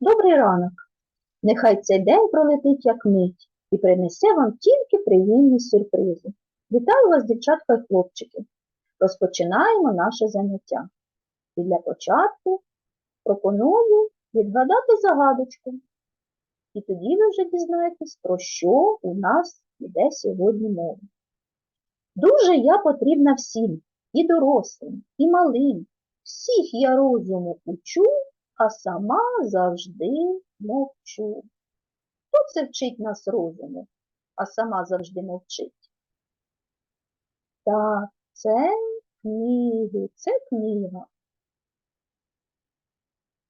Добрий ранок. Нехай цей день пролетить як мить і принесе вам тільки приємні сюрпризи. Вітаю вас, дівчатка і хлопчики. Розпочинаємо наше заняття. І для початку пропоную відгадати загадочку. І тоді ви вже дізнаєтесь, про що у нас йде сьогодні мова. Дуже я потрібна всім, і дорослим, і малим. Всіх я розуму учу, а сама завжди мовчу. Хто це вчить нас розуму, а сама завжди мовчить? Так, це книги, це книга.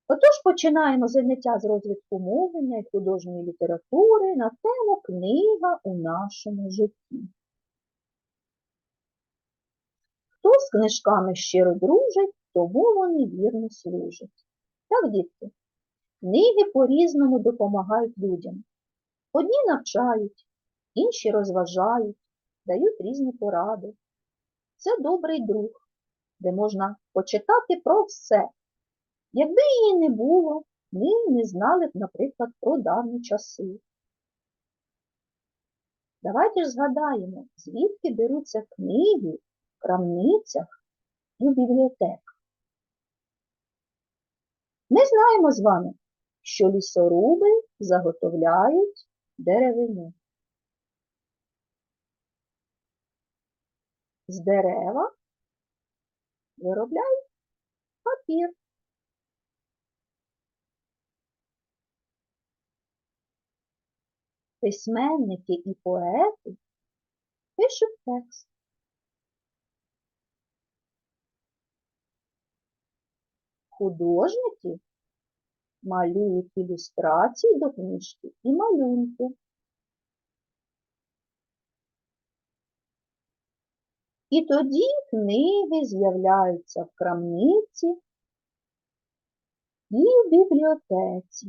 Отож починаємо заняття з розвитку мовлення і художньої літератури на тему книга у нашому житті. Хто з книжками щиро дружить, тому вони вірно служать. Так, дітки, книги по-різному допомагають людям. Одні навчають, інші розважають, дають різні поради. Це добрий друг, де можна почитати про все. Якби її не було, ми не знали б, наприклад, про давні часи. Давайте ж згадаємо, звідки беруться книги в крамницях і в бібліотеках. Ми знаємо з вами, що лісоруби заготовляють деревину. З дерева виробляють папір. Письменники і поети пишуть текст. Художники малюють ілюстрації до книжки і малюнки. І тоді книги з'являються в крамниці і в бібліотеці.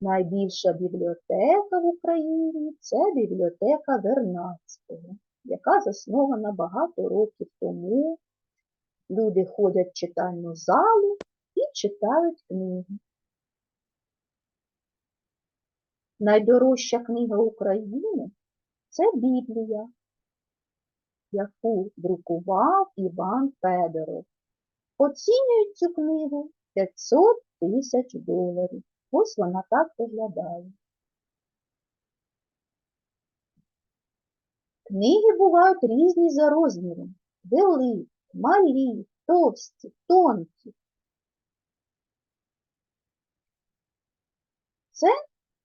Найбільша бібліотека в Україні це бібліотека Вернадського, яка заснована багато років тому. Люди ходять в читальну залу і читають книги. Найдорожча книга України це Біблія, яку друкував Іван Федоров. Оцінюють цю книгу 500 тисяч доларів. Ось вона так виглядає. Книги бувають різні за розміром, великі, малі, товсті, тонкі. Це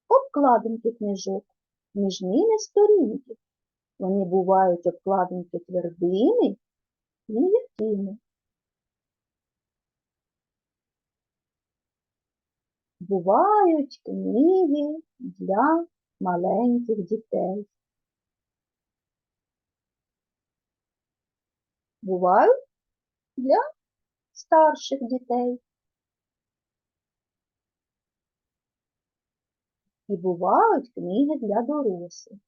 обкладинки книжок, між ними сторінки. Вони бувають обкладинки твердими і м'якими. Бувають книги для маленьких дітей. Бувають для старших дітей. І бувають книги для дорослих.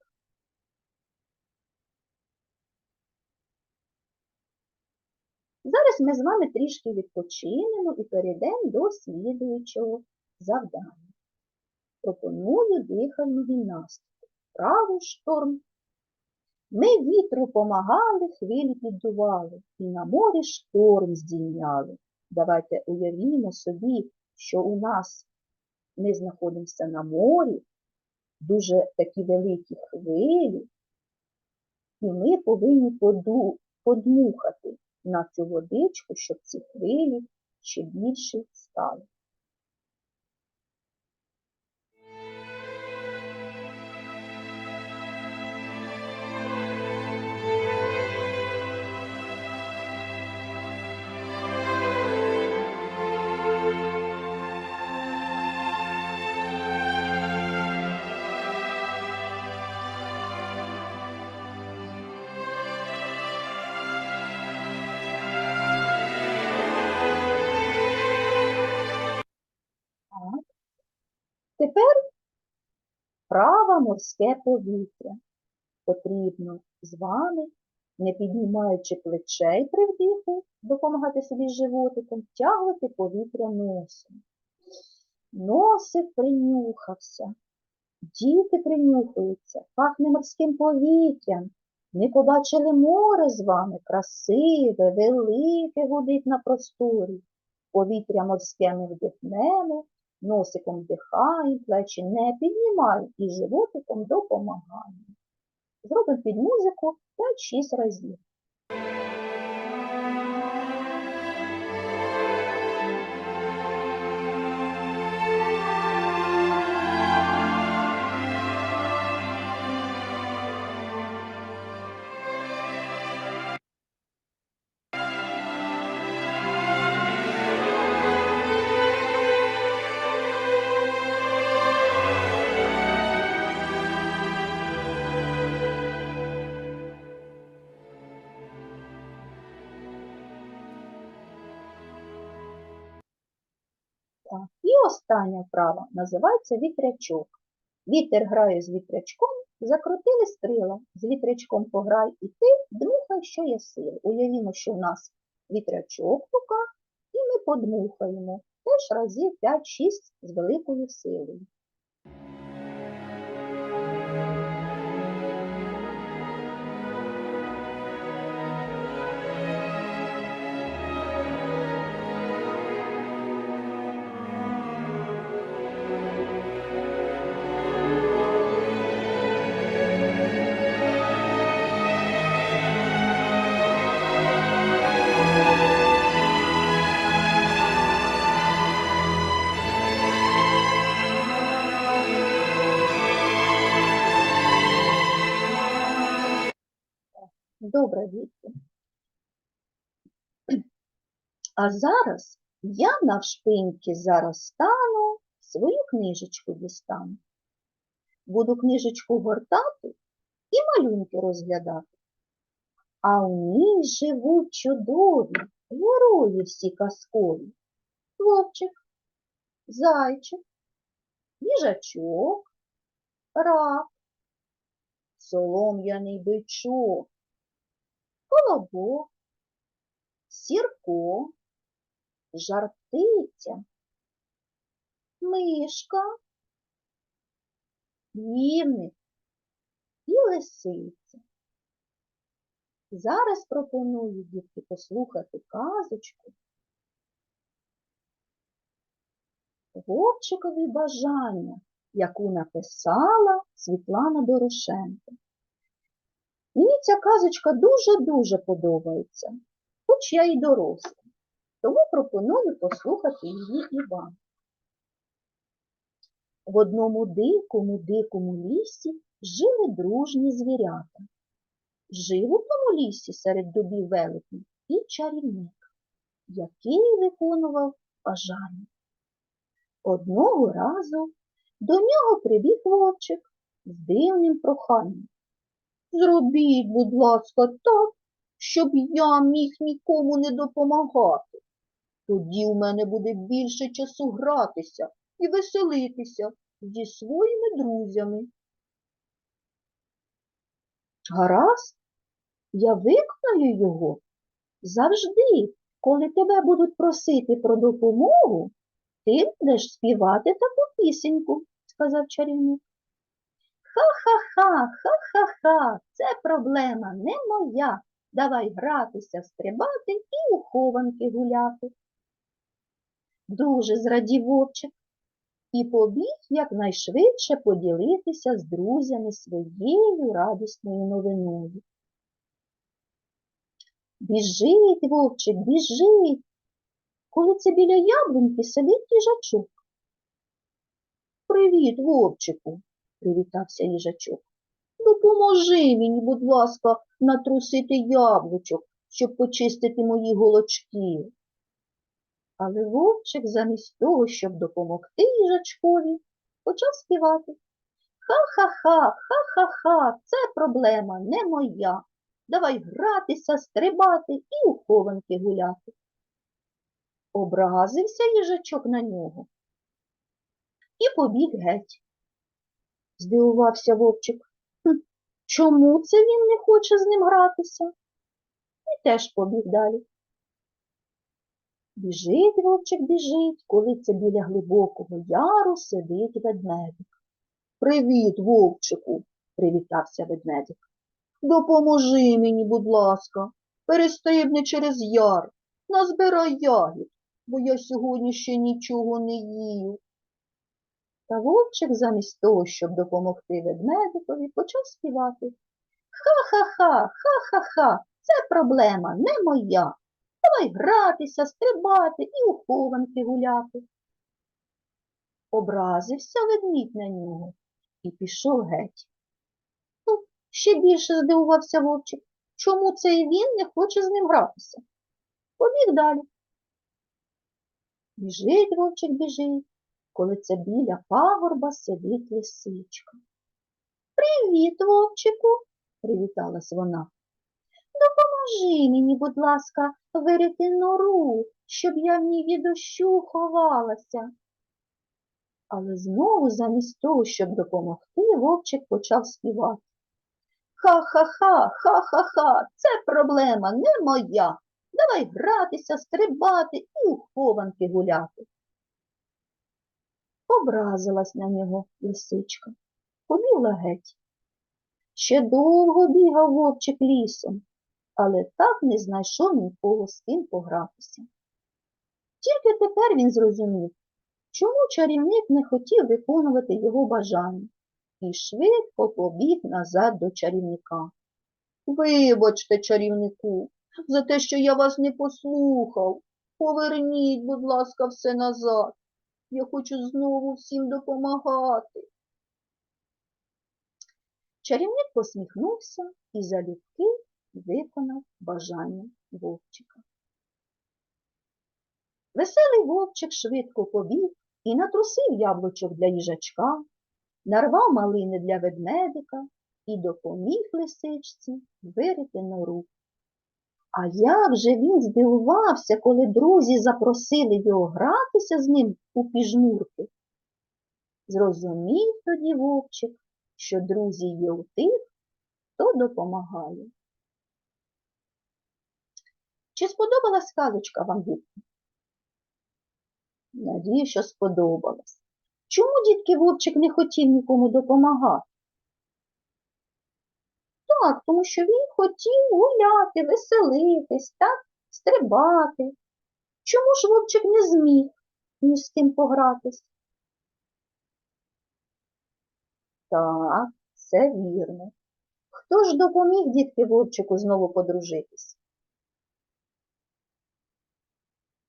Зараз ми з вами трішки відпочинемо і перейдемо до слідуючого завдання. Пропоную дихальну гімнастику. Правий шторм. Ми вітру помагали, хвилі піддували, і на морі шторм здійняли. Давайте уявімо собі, що у нас ми знаходимося на морі, дуже такі великі хвилі, і ми повинні подмухати на цю водичку, щоб ці хвилі ще більше стали. Тепер право морське повітря. Потрібно з вами, не піднімаючи плечей при вдиху, допомагати собі животиком, втягувати повітря носом. Носик принюхався. Діти принюхуються, пахне морським повітрям. Ми побачили море з вами, красиве, велике гудить на просторі. Повітря морське ми вдихнемо, носиком вдихаємо, плечі не піднімаємо і животиком допомагаю. Зробив під музику 5-6 разів. Так. І остання вправа називається вітрячок. Вітер грає з вітрячком, закрутили стріла, з вітрячком пограй і ти дмухай, що є сил. Уявімо, що в нас вітрячок в руках, і ми подмухаємо теж разів 5-6 з великою силою. Добре, дітки. А зараз я навшпиньки зараз стану, свою книжечку дістану. Буду книжечку гортати і малюнки розглядати. А в ній живуть чудові герої всі казкові. Хлопчик, зайчик, їжачок, рак, солом'яний бичок, колобок, сірко, жартиця, мишка, півник і лисиця. Зараз пропоную дітки послухати казочку Вовчикові бажання, яку написала Світлана Дорошенко. Мені ця казочка дуже-дуже подобається, хоч я і доросла, тому пропоную послухати її і вам. В одному дикому дикому лісі жили дружні звірята. Жив у тому лісі серед дубів велетнів і чарівник, який виконував бажання. Одного разу до нього прибіг вовчик з дивним проханням. Зробіть, будь ласка, так, щоб я міг нікому не допомагати. Тоді у мене буде більше часу гратися і веселитися зі своїми друзями. Гаразд, я виконаю його завжди, коли тебе будуть просити про допомогу, ти будеш співати таку пісеньку, сказав чарівник. Ха-ха-ха, ха-ха-ха, це проблема не моя. Давай гратися, стрибати і у хованки гуляти. Дуже зрадів вовчик і побіг якнайшвидше поділитися з друзями своєю радісною новиною. Біжить, вовчик, біжить, коли це біля яблуньки сидить їжачок. Привіт, вовчику, привітався їжачок. Допоможи мені, будь ласка, натрусити яблучок, щоб почистити мої голочки. Але вовчик замість того, щоб допомогти їжачкові, почав співати. Ха-ха-ха, ха-ха-ха, це проблема не моя. Давай гратися, стрибати і у хованки гуляти. Образився їжачок на нього і побіг геть. Здивувався вовчик. «Хм, Чому це він не хоче з ним гратися? І теж побіг далі. Біжить вовчик біжить, коли це біля глибокого яру сидить ведмедик. Привіт, вовчику, привітався ведмедик. Допоможи мені, будь ласка, перестрибни через яр, назбирай ягід, бо я сьогодні ще нічого не їв. Та вовчик замість того, щоб допомогти ведмедикові, почав співати. Ха-ха-ха, ха-ха-ха, це проблема не моя. Давай гратися, стрибати і у хованки гуляти. Образився ведмідь на нього і пішов геть. Ну, ще більше здивувався вовчик. Чому це і він не хоче з ним гратися? Побіг далі. Біжить вовчик біжить, коли це біля пагорба сидить лисичка. Привіт, вовчику, привіталась вона. Допоможи мені, будь ласка, вирити нору, щоб я в ній від дощу ховалася. Але знову замість того, щоб допомогти, вовчик почав співати. Ха-ха-ха, ха-ха-ха, це проблема не моя. Давай гратися, стрибати і у хованки гуляти. Образилась на нього лисичка, побігла геть. Ще довго бігав вовчик лісом, але так не знайшов нікого з ким погратися. Тільки тепер він зрозумів, чому чарівник не хотів виконувати його бажання і швидко побіг назад до чарівника. Вибачте, чарівнику, за те, що я вас не послухав. Поверніть, будь ласка, все назад. Я хочу знову всім допомагати. Чарівник посміхнувся і залюбки виконав бажання вовчика. Веселий вовчик швидко побіг і натрусив яблучок для їжачка, нарвав малини для ведмедика і допоміг лисичці вирити нору. А як же він здивувався, коли друзі запросили його гратися з ним у піжмурки. Зрозумів тоді вовчик, що друзі є у тих, хто допомагає. Чи сподобалась казочка вам, дітки? Надію, що сподобалась. Чому дітки вовчик не хотів нікому допомагати? Так, тому що він хотів гуляти, веселитись, так, стрибати. Чому ж вовчик не зміг ні з ким погратись? Так, це вірно. Хто ж допоміг дітки вовчику знову подружитись?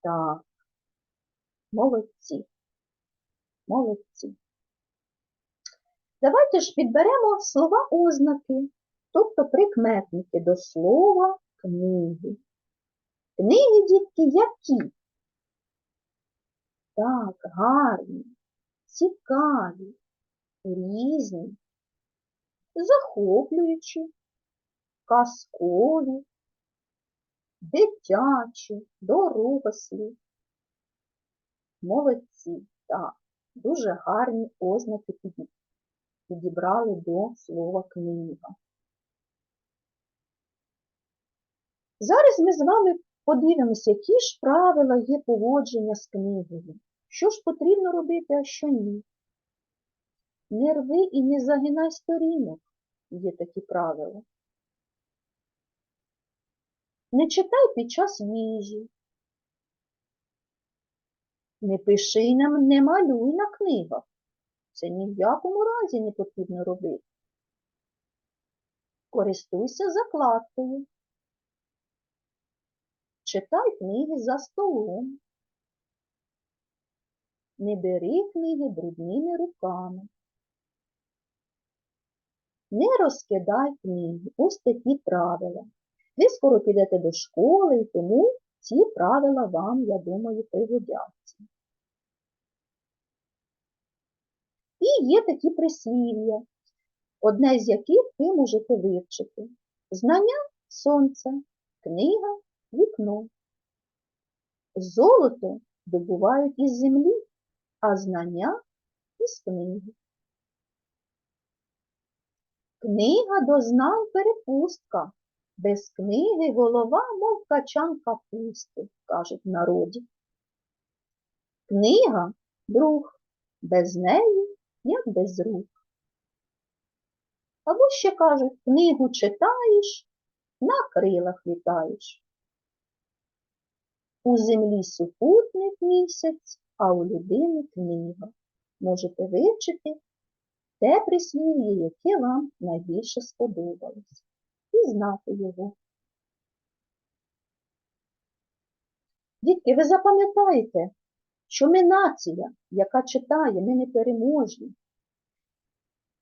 Так, молодці, молодці. Давайте ж підберемо слова ознаки, тобто прикметники до слова книги. Книги, дітки, які? Так, гарні, цікаві, різні, захоплюючі, казкові, дитячі, дорослі. Молодці, так, дуже гарні ознаки підібрали до слова книга. Зараз ми з вами подивимося, які ж правила є поводження з книгою. Що ж потрібно робити, а що ні. Не рви і не загинай сторінок, є такі правила. Не читай під час їжі. Не пиши не не малюй на книгах. Це ні в якому разі не потрібно робити. Користуйся закладкою. Читай книги за столом. Не бери книги брудними руками. Не розкидай книги. Ось такі правила. Ви скоро підете до школи, і тому ці правила вам, я думаю, пригодяться. І є такі прислів'я, одне з яких ви можете вивчити. Знання сонце, книга вікно. Золото добувають із землі, а знання із книги. Книга до перепустка. Без книги голова, мов качан капусти, кажуть в народі. Книга друг, без неї, як без рук. Або ще кажуть, книгу читаєш, на крилах літаєш. У землі супутник місяць, а у людини книга. Можете вивчити те прислів'я, яке вам найбільше сподобалось, і знати його. Дітки, ви запам'ятаєте, що ми нація, яка читає, ми не переможні.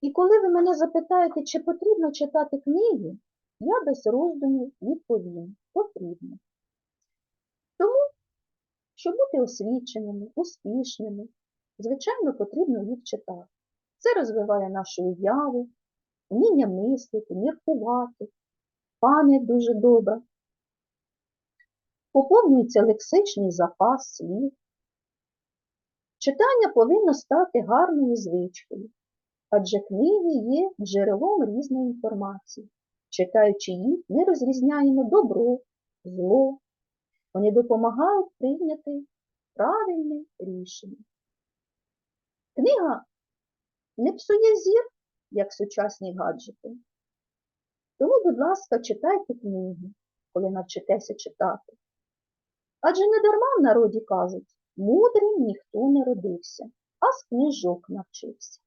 І коли ви мене запитаєте, чи потрібно читати книги, я без роздумів відповім – потрібно. Тому, щоб бути освіченими, успішними, звичайно, потрібно їх читати. Це розвиває нашу уяву, вміння мислити, міркувати, пам'ять дуже добра. Поповнюється лексичний запас слів. Читання повинно стати гарною звичкою, адже книги є джерелом різної інформації. Читаючи їх, ми розрізняємо добро, зло. Вони допомагають прийняти правильне рішення. Книга не псує зір, як сучасні гаджети. Тому, будь ласка, читайте книги, коли навчитеся читати. Адже не дарма в народі кажуть, мудрим ніхто не родився, а з книжок навчився.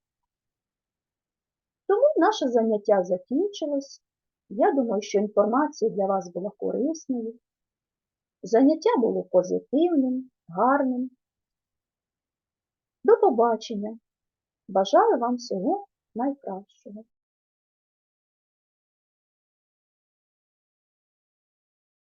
Тому наше заняття закінчилось. Я думаю, що інформація для вас була корисною. Заняття було позитивним, гарним. До побачення! Бажаю вам всього найкращого.